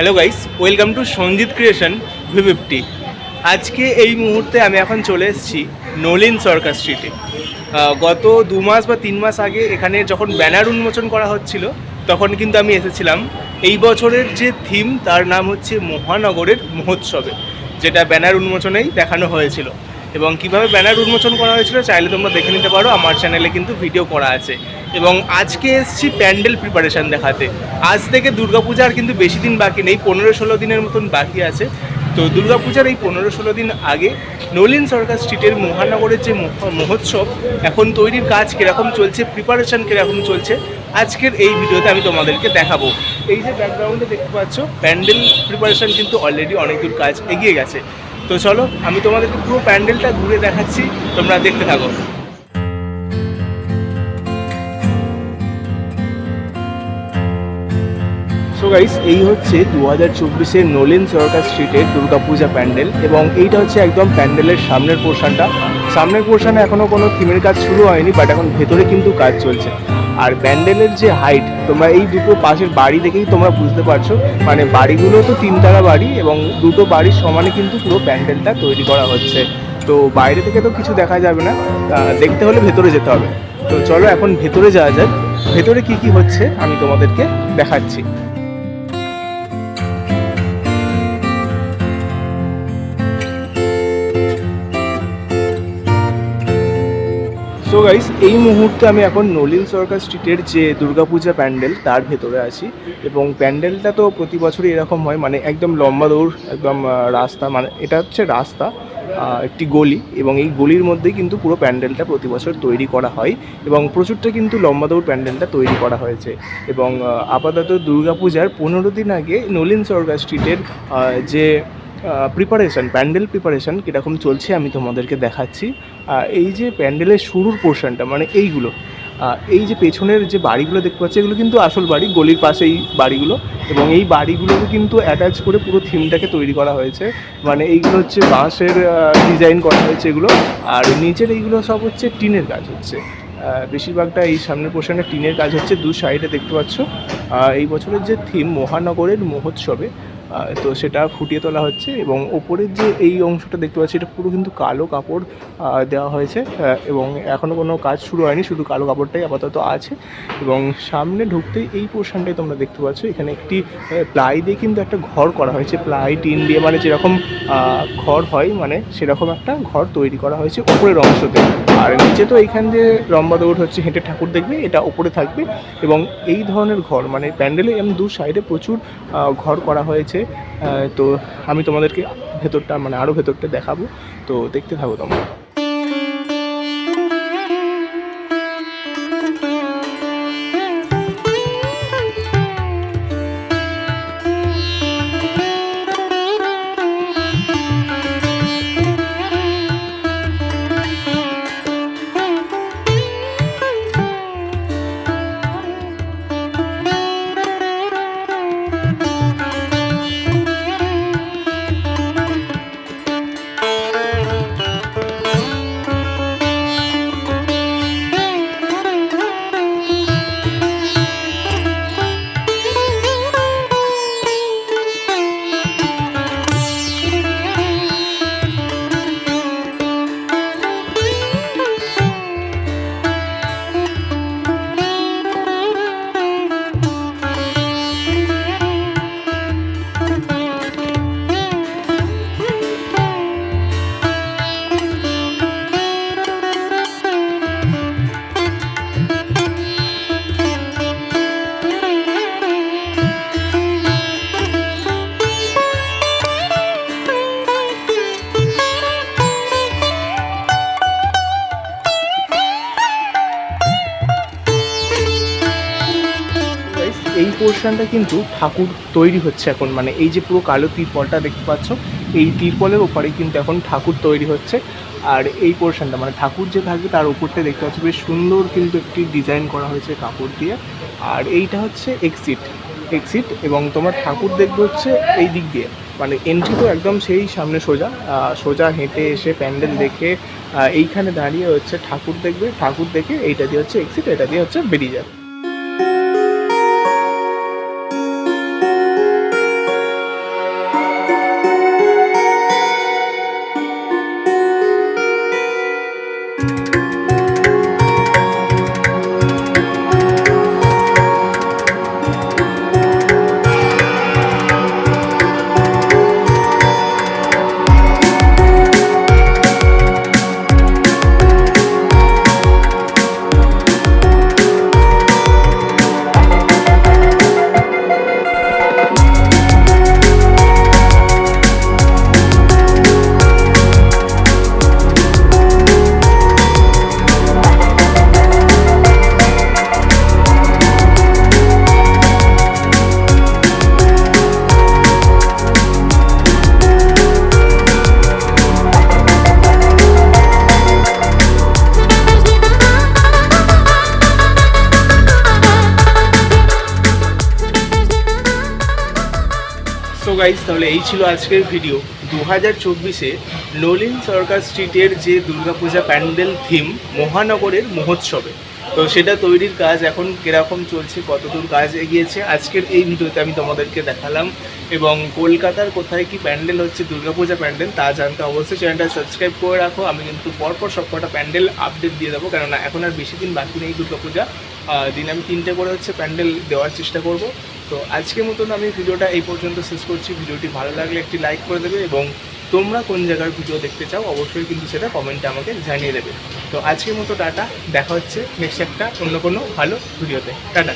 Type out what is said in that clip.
Hello guys welcome to Sanjit creation V fifty আজকে এই মুহূর্তে আমি এখন চলে এসেছি নলিন সরকার স্ট্রিটে গত দু মাস বা তিন মাস আগে এখানে যখন ব্যানার উন্মোচন করা হচ্ছিল, তখন কিন্তু আমি এসেছিলাম। এই বছরের যে থিম তার নাম হচ্ছে মহানগরের মহোৎসবে, যেটা ব্যানার উন্মোচনেই দেখানো হয়েছিল। এবং কীভাবে ব্যানার উন্মোচন করা হয়েছিল চাইলে তোমরা দেখে নিতে পারো, আমার চ্যানেলে কিন্তু ভিডিও করা আছে। এবং আজকে এসছি প্যান্ডেল প্রিপারেশন দেখাতে। আজ থেকে দুর্গাপূজার কিন্তু বেশি দিন বাকি নেই, পনেরো ষোলো দিনের মতন বাকি আছে। তো দুর্গাপূজার এই পনেরো ষোলো দিন আগে নলিন সরকার স্ট্রিটের মহানগরের যে মহ- মহোৎসব, এখন তৈরির কাজ কীরকম চলছে প্রিপারেশন কীরকম চলছে, আজকের এই ভিডিওতে আমি তোমাদেরকে দেখাবো। এই যে ব্যাকগ্রাউন্ডে দেখতে পাচ্ছ, প্যান্ডেল প্রিপারেশন কিন্তু অলরেডি অনেক দূর কাজ এগিয়ে গেছে। তো চলো, আমি তোমাদেরকে পুরো প্যান্ডেলটা ঘুরে দেখাচ্ছি, তোমরা দেখতে থাকো। সো গাইস এই হচ্ছে দু হাজার চব্বিশের নলিন সরকার স্ট্রিটের দুর্গাপূজা প্যান্ডেল, এবং এইটা হচ্ছে একদম প্যান্ডেলের সামনের পোর্শনটা। সামনের পোর্শনে এখনও কোনো থিমের কাজ শুরু হয়নি বাট এখন ভেতরে কিন্তু কাজ চলছে। আর ব্যান্ডেলের যে হাইট তোমরা এই দুটো পাশের বাড়ি দেখেই তোমরা বুঝতে পারছ। মানে বাড়িগুলো তো তিনতলা বাড়ি এবং দুটো বাড়ির সমানে কিন্তু পুরো প্যান্ডেলটা তৈরি করা হচ্ছে। তো বাইরে থেকে তো কিছু দেখা যাবে না। দেখতে হলে ভেতরে যেতে হবে। তো চলো এখন ভেতরে যাওয়া যাক। ভেতরে কি কি হচ্ছে আমি তোমাদেরকে দেখাচ্ছি। গাইস এই মুহূর্তে আমি এখন নলিন সরকার স্ট্রিটের যে দুর্গাপূজা প্যান্ডেল, তার ভেতরে আছি। এবং প্যান্ডেলটা তো প্রতি বছরই এরকম হয় মানে একদম লম্বা দৌড়, একদম রাস্তা মানে এটা হচ্ছে রাস্তা একটি গলি। এবং এই গলির মধ্যেই কিন্তু পুরো প্যান্ডেলটা প্রতি বছর তৈরি করা হয়। এবং প্রচুরটা কিন্তু লম্বা দৌড় প্যান্ডেলটা তৈরি করা হয়েছে। এবং আপাতত দুর্গাপূজার পনেরো দিন আগে নলিন সরকার স্ট্রিটের যে প্রিপারেশন প্যান্ডেল প্রিপারেশন কীরকম চলছে আমি তোমাদেরকে দেখাচ্ছি। এই যে প্যান্ডেলের শুরুর পোর্শনটা মানে এইগুলো এই যে পেছনের যে বাড়িগুলো দেখতে পাচ্ছি, এগুলো কিন্তু আসল বাড়ি, গলির পাশে এই বাড়িগুলো। এবং এই বাড়িগুলোকে কিন্তু অ্যাটাচ করে পুরো থিমটাকে তৈরি করা হয়েছে। মানে এইগুলো হচ্ছে বাঁশের ডিজাইন করা হয়েছে এগুলো। আর নিচের এইগুলো সব হচ্ছে টিনের কাজ হচ্ছে। বেশিরভাগটা এই সামনের পোর্শনে টিনের কাজ হচ্ছে, দু সাইডে দেখতে পাচ্ছ। এই বছরের যে থিম মহানগরের মহোৎসবে তো সেটা ফুটিয়ে তোলা হচ্ছে এবং ওপরের যে এই অংশটা দেখতে পাচ্ছি, এটা পুরো কিন্তু কালো কাপড় দেওয়া হয়েছে এবং এখনও কোনো কাজ শুরু হয়নি, শুধু কালো কাপড়টাই আপাতত আছে এবং সামনে ঢুকতেই এই পোর্শনটাই তোমরা দেখতে পাচ্ছ। এখানে একটি প্লাই দিয়ে কিন্তু একটা ঘর করা হয়েছে, প্লাই টিন দিয়ে মানে যেরকম ঘর হয় মানে সেরকম একটা ঘর তৈরি করা হয়েছে উপরের অংশতে। আর নিচে তো এইখান দিয়ে লম্বা দৌড় হচ্ছে, হেঁটে ঠাকুর দেখবে, এটা ওপরে থাকবে এবং এই ধরনের ঘর মানে প্যান্ডেলে এমন দু সাইডে প্রচুর ঘর করা হয়েছে। আহ, তো আমি তোমাদেরকে ভেতরটা মানে আরও ভেতরটা দেখাবো। তো দেখতে থাকো তোমরা। পোর্শনটা কিন্তু ঠাকুর তৈরি হচ্ছে এখন। মানে এই যে পুরো কালো তিরপলটা দেখতে পাচ্ছ, এই তিরপলের ওপারে কিন্তু এখন ঠাকুর তৈরি হচ্ছে। আর এই পোর্শনটা মানে ঠাকুর যে থাকবে তার উপরটা দেখতে পাচ্ছ, বেশ সুন্দর কিন্তু একটি ডিজাইন করা হয়েছে কাপড় দিয়ে। আর এইটা হচ্ছে এক্সিট এক্সিট এবং তোমার ঠাকুর দেখবে হচ্ছে এই দিক দিয়ে। মানে এন্ট্রি তো একদম সেই সামনে সোজা সোজা হেঁটে এসে প্যান্ডেল দেখে এইখানে দাঁড়িয়ে হচ্ছে ঠাকুর দেখবে। ঠাকুর দেখে এইটা দিয়ে হচ্ছে এক্সিট এটা দিয়ে হচ্ছে বেরিয়ে যাবে। গাইস তাহলে এই ছিল আজকের ভিডিও দু হাজার চব্বিশে নলিন সরকার স্ট্রিটের যে দুর্গাপূজা প্যান্ডেল থিম মহানগরের মহোৎসবে। তো সেটা তৈরির কাজ এখন কীরকম চলছে, কতদূর কাজ এগিয়েছে, আজকের এই ভিডিওতে আমি তোমাদেরকে দেখালাম। এবং কলকাতার কোথায় কি প্যান্ডেল হচ্ছে, দুর্গাপূজা প্যান্ডেল, তা জানতে অবশ্যই চ্যানেলটা সাবস্ক্রাইব করে রাখো। আমি কিন্তু পরপর সব কটা প্যান্ডেল আপডেট দিয়ে দেবো, কেননা এখন আর বেশি দিন বাকি নেই দুর্গাপূজা। দিন আমি তিনটে করে হচ্ছে প্যান্ডেল দেওয়ার চেষ্টা করব। তো আজকের মতন আমি ভিডিওটা এই পর্যন্ত শেষ করছি। ভিডিওটি ভালো লাগলে একটি লাইক করে দেবে এবং তোমরা কোন জায়গার ভিডিও দেখতে চাও অবশ্যই কিন্তু সেটা কমেন্টে আমাকে জানিয়ে দেবে। তো আজকের মতো টাটা, দেখা হচ্ছে নেক্সট একটা অন্য কোনো ভালো ভিডিওতে। টাটা।